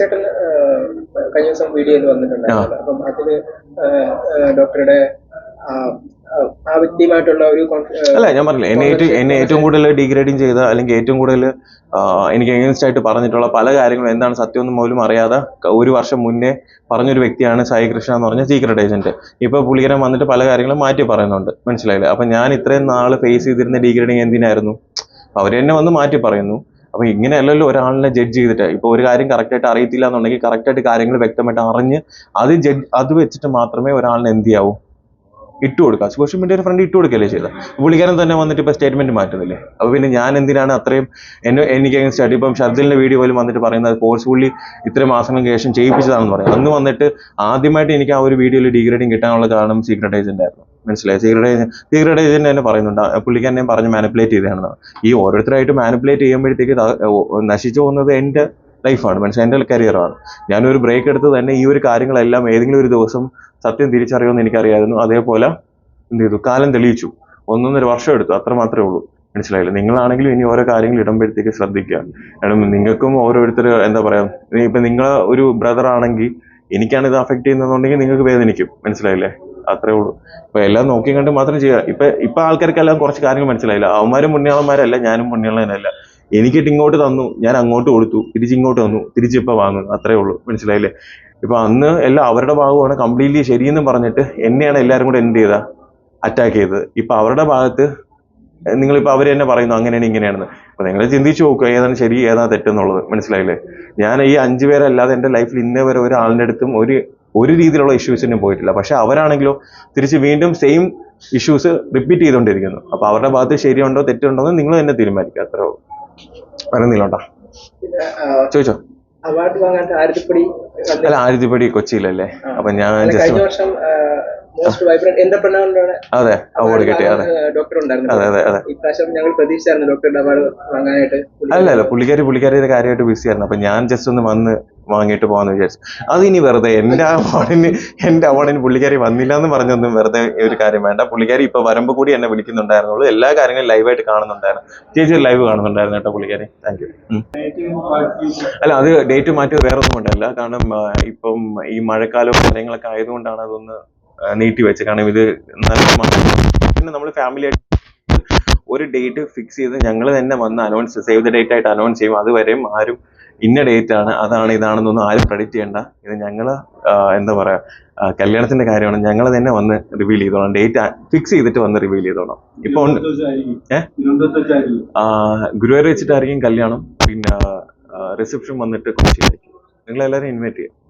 മണിച്ചേട്ടൻ ആ, കഴിഞ്ഞ ദിവസം വീഡിയോയിൽ വന്നിട്ടുണ്ടായിരുന്നു അപ്പം അതിൽ ഡോക്ടറുടെ അല്ല ഞാൻ പറഞ്ഞില്ല എന്നെ ഏറ്റവും എന്നെ ഏറ്റവും കൂടുതൽ ഡിഗ്രേഡിങ് ചെയ്ത അല്ലെങ്കിൽ ഏറ്റവും കൂടുതൽ എനിക്ക് എഗൈൻസ്റ്റ് ആയിട്ട് പറഞ്ഞിട്ടുള്ള പല കാര്യങ്ങളും എന്താണ് സത്യം ഒന്നും പോലും അറിയാതെ ഒരു വർഷം മുന്നേ പറഞ്ഞൊരു വ്യക്തിയാണ് സായി കൃഷ്ണ എന്ന് പറഞ്ഞ സീക്രട്ട് ഏജന്റ് ഇപ്പൊ പുള്ളിക്കാരൻ വന്നിട്ട് പല കാര്യങ്ങളും മാറ്റി പറയുന്നുണ്ട്. മനസ്സിലായില്ലേ? അപ്പൊ ഞാൻ ഇത്രയും നാൾ ഫേസ് ചെയ്തിരുന്ന ഡിഗ്രേഡിങ് എന്തിനായിരുന്നു? അവർ തന്നെ വന്ന് മാറ്റി പറയുന്നു. അപ്പൊ ഇങ്ങനെയല്ലല്ലോ ഒരാളിനെ ജഡ്ജ് ചെയ്തിട്ട്. ഇപ്പൊ ഒരു കാര്യം കറക്റ്റ് ആയിട്ട് അറിയത്തില്ല എന്നുണ്ടെങ്കിൽ കറക്റ്റ് ആയിട്ട് കാര്യങ്ങൾ വ്യക്തമായിട്ട് അറിഞ്ഞ് അത് ജഡ്ജ് അത് വെച്ചിട്ട് മാത്രമേ ഒരാളിനെ എന്ത് ചെയ്യാവൂ? ഇട്ട് കൊടുക്കുക സോഷ്യൽ മീഡിയയുടെ ഫ്രണ്ട് ഇട്ട് കൊടുക്കുകയല്ലേ ചെയ്തത് പുള്ളിക്കാരൻ തന്നെ വന്നിട്ട് ഇപ്പൊ സ്റ്റേറ്റ്മെന്റ് മാറ്റുന്നില്ലേ? അപ്പൊ പിന്നെ ഞാൻ എന്തിനാണ് അത്രയും എന്നെ എനിക്ക് അഗൻസ്റ്റ് ഇപ്പം ഷർദിലിന്റെ വീഡിയോ പോലും വന്നിട്ട് പറയുന്നത് ഫോഴ്സ്ഫുള്ളി ഇത്ര മാസങ്ങൾക്ക് ശേഷം ചെയ്യിപ്പിച്ചതാണെന്ന് പറയും. അന്ന് വന്നിട്ട് ആദ്യമായിട്ട് എനിക്ക് ആ ഒരു വീഡിയോയിൽ ഡിഗ്രേഡിങ് കിട്ടാനുള്ള കാരണം സീക്രട്ട് ഏജന്റ് ആയിരുന്നു. മനസ്സിലായി? സീക്രട്ട് ഏജന്റ് സീക്രട്ട് ഏജന്റ് തന്നെ പറയുന്നുണ്ട്. ആ പുള്ളിക്കാരനെയും പറഞ്ഞ് മാനിപ്പുലേറ്റ് ചെയ്തതാണെന്ന്. ഈ ഓരോരുത്തരായിട്ട് മാനിപ്പുലേറ്റ് ചെയ്യുമ്പോഴത്തേക്ക് നശിച്ചു പോകുന്നത് എന്റെ ലൈഫാണ് മനസ്സിലായി? എന്റെ കരിയറാണ് ഞാനൊരു ബ്രേക്ക് എടുത്ത് തന്നെ ഈ ഒരു കാര്യങ്ങളെല്ലാം ഏതെങ്കിലും ഒരു ദിവസം സത്യം തിരിച്ചറിയുമെന്ന് എനിക്കറിയായിരുന്നു. അതേപോലെ എന്ത് ചെയ്തു? കാലം തെളിയിച്ചു. ഒന്നൊന്നര വർഷം എടുത്തു. അത്ര മാത്രമേ ഉള്ളൂ. മനസ്സിലായില്ല? നിങ്ങളാണെങ്കിലും ഇനി ഓരോ കാര്യങ്ങൾ ഇടുമ്പോഴത്തേക്ക് ശ്രദ്ധിക്കുക. കാരണം നിങ്ങൾക്കും ഓരോരുത്തർ എന്താ പറയാ ഇപ്പൊ നിങ്ങളെ ഒരു ബ്രദർ ആണെങ്കിൽ എനിക്കാണ് ഇത് അഫക്ട് ചെയ്യുന്നതെന്നുണ്ടെങ്കിൽ നിങ്ങൾക്ക് വേദനിക്കും. മനസ്സിലായില്ലേ? അത്രേ ഉള്ളൂ. ഇപ്പൊ എല്ലാം നോക്കി കണ്ട് മാത്രം ചെയ്യുക ഇപ്പൊ ഇപ്പൊ ആൾക്കാർക്കെല്ലാം കുറച്ച് കാര്യങ്ങൾ മനസ്സിലായില്ല. അവന്മാരും പുണ്യാളന്മാരല്ല ഞാനും പുണ്യാളനല്ല എനിക്കിട്ട് ഇങ്ങോട്ട് തന്നു ഞാൻ അങ്ങോട്ട് കൊടുത്തു തിരിച്ച് ഇങ്ങോട്ട് തന്നു തിരിച്ച് ഇപ്പൊ വാങ്ങുന്നു. അത്രേ ഉള്ളൂ. മനസ്സിലായില്ലേ? ഇപ്പൊ അന്ന് എല്ലാം അവരുടെ ഭാഗമാണ് കംപ്ലീറ്റ്ലി ശരിയെന്ന് പറഞ്ഞിട്ട് എന്നെയാണ് എല്ലാവരും കൂടെ എന്ത് ചെയ്ത അറ്റാക്ക് ചെയ്തത്. ഇപ്പൊ അവരുടെ ഭാഗത്ത് നിങ്ങളിപ്പോ അവർ തന്നെ പറയുന്നു അങ്ങനെയാണ് ഇങ്ങനെയാണെന്ന്. അപ്പൊ നിങ്ങൾ ചിന്തിച്ചു നോക്കുക ഏതാണ് ശരി ഏതാണ് തെറ്റെന്നുള്ളത്. മനസ്സിലായില്ലേ? ഞാൻ ഈ അഞ്ചു പേരല്ലാതെ എന്റെ ലൈഫിൽ ഇന്നേ വരെ ഒരാളിന്റെ അടുത്തും ഒരു ഒരു രീതിയിലുള്ള ഇഷ്യൂസിനും പോയിട്ടില്ല. പക്ഷെ അവരാണെങ്കിലോ തിരിച്ച് വീണ്ടും സെയിം ഇഷ്യൂസ് റിപ്പീറ്റ് ചെയ്തുകൊണ്ടിരിക്കുന്നു. അപ്പൊ അവരുടെ ഭാഗത്ത് ശരിയുണ്ടോ തെറ്റുണ്ടോ എന്ന് നിങ്ങൾ തന്നെ തീരുമാനിക്കുക. അത്രേ ഉള്ളൂ. ആ, ചോദിച്ചോ? അവാർഡ് വാങ്ങാൻ ആരതിപ്പടി അല്ല ആരുതിപ്പടി കൊച്ചിയിലല്ലേ? അപ്പൊ ഞാൻ കഴിഞ്ഞ വർഷം മോസ്റ്റ് വൈബ്രന്റ് എന്റർപ്രണറിന്റെ അതെ അവാർഡ് കിട്ടി അതെ. ഡോക്ടർ ഉണ്ടായിരുന്നു. അതെ അതെ അതെ. ഇപ്രാവശ്യം ഞങ്ങൾ പ്രതീക്ഷിച്ചായിരുന്നു ഡോക്ടറുടെ അവാർഡ് വാങ്ങാനായിട്ട്. അല്ല അല്ല പുള്ളിക്കാരി പുള്ളിക്കാരിയുടെ കാര്യമായിട്ട് ബിസി ആയിരുന്നു. അപ്പൊ ഞാൻ ജസ്റ്റ് ഒന്ന് വന്ന് വാങ്ങിയിട്ട് പോകാന്ന് വിചാരിച്ചു. അത് ഇനി വെറുതെ എന്റെ അവാർഡിന് എന്റെ അവാർഡിന് പുള്ളിക്കാരി വന്നില്ല എന്ന് പറഞ്ഞൊന്നും വെറുതെ ഒരു കാര്യം വേണ്ട. പുള്ളിക്കാരി ഇപ്പൊ വരമ്പ് കൂടി എന്നെ വിളിക്കുന്നുണ്ടായിരുന്നുള്ളൂ. എല്ലാ കാര്യങ്ങളും ലൈവായിട്ട് കാണുന്നുണ്ടായിരുന്നു. ചേച്ചി ലൈവ് കാണുന്നുണ്ടായിരുന്നു കേട്ടോ പുള്ളിക്കാരി. താങ്ക് യു അല്ല അത് ഡേറ്റ് മാറ്റി വേറെ ഒന്നും കൊണ്ടല്ല. കാരണം ഇപ്പം ഈ മഴക്കാലവും കാര്യങ്ങളൊക്കെ ആയതുകൊണ്ടാണ് അതൊന്ന് നീട്ടി വെച്ചത്. കാരണം ഇത് നല്ല പിന്നെ നമ്മൾ ഫാമിലി ആയിട്ട് ഒരു ഡേറ്റ് ഫിക്സ് ചെയ്ത് ഞങ്ങൾ തന്നെ വന്ന് അനൗൺസ് സേവ് ദ ഡേറ്റ് ആയിട്ട് അനൗൺസ് ചെയ്യും. അതുവരെയും ആരും ഇന്ന ഡേറ്റ് ആണ് അതാണ് ഇതാണെന്നൊന്നും ആരും പ്രെഡിക്റ്റ് ചെയ്യണ്ട. ഇത് ഞങ്ങൾ എന്താ പറയുക കല്യാണത്തിന്റെ കാര്യമാണ്. ഞങ്ങൾ തന്നെ വന്ന് റിവീൽ ചെയ്തോളാം. ഡേറ്റ് ഫിക്സ് ചെയ്തിട്ട് വന്ന് റിവീൽ ചെയ്തോളാം. ഇപ്പൊ ഉണ്ട്. ഏ? ആ, ഗുരുവായൂർ വെച്ചിട്ടായിരിക്കും കല്യാണം. പിന്നെ റിസപ്ഷൻ വന്നിട്ട് കൊച്ചിയിലായിരിക്കും നിങ്ങൾ എല്ലാവരും ഇൻവൈറ്റ് ചെയ്യാം.